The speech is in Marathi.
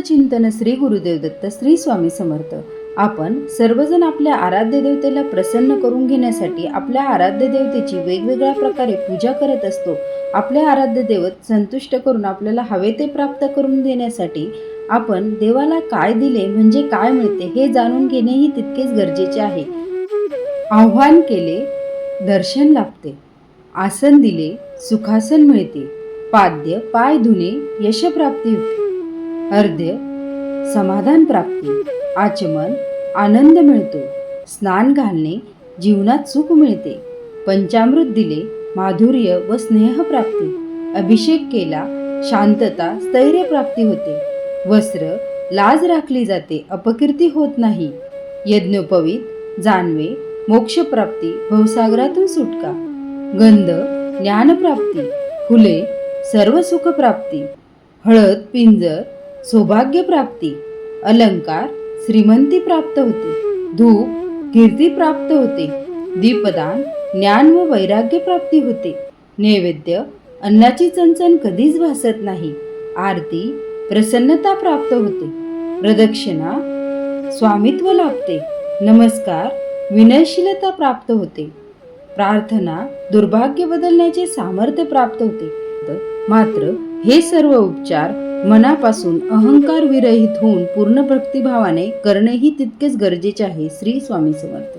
चिंतन श्री गुरुदेव दत्त श्री स्वामी समर्थ. आपण सर्वजण आपल्या आराध्य देवतेला प्रसन्न करून घेण्यासाठी आपल्या आराध्य देवतेची वेगवेगळ्या प्रकारे पूजा करत असतो. आपले आराध्य देवत संतुष्ट करून आपल्याला हवे ते प्राप्त करून देण्यासाठी आपण देवाला काय दिले म्हणजे काय मिळते हे जाणून घेणेही तितकेच गरजेचे आहे. आव्हान केले दर्शन लाभते. आसन दिले सुखासन मिळते. पाद्य पाय धुणे यशप्राप्ती होते हृदय समाधान प्राप्ती आचमन आनंद मिळतो. स्नान घालणे जीवनात सुख मिळते. पंचामृत दिले माधुर्य व स्नेह प्राप्ती. अभिषेक केला शांतता स्थैर्य प्राप्ती होते. वस्त्र लाज राखली जाते अपकीर्ती होत नाही. यज्ञोपवीत जानवे मोक्षप्राप्ती भवसागरातून सुटका. गंध ज्ञानप्राप्ती फुले सर्व सुखप्राप्ती हळद पिंजर सौभाग्य प्राप्ती अलंकार श्रीमंती प्राप्त होते धूप कीर्ती प्राप्त होते दीपदान ज्ञान व वैराग्य प्राप्ती होते. नैवेद्य अन्नाची चणचण कधीच भासत नाही आरती प्रसन्नता प्राप्त होते प्रदक्षिणा स्वामित्व लाभते नमस्कार विनयशीलता प्राप्त होते प्रार्थना दुर्भाग्य बदलण्याचे सामर्थ्य प्राप्त होते. मात्र हे सर्व उपचार मनापासून अहंकार विरहित होऊन पूर्ण भक्तिभावाने करणेही तितकेच गरजेचे आहे श्री स्वामी समर्थ.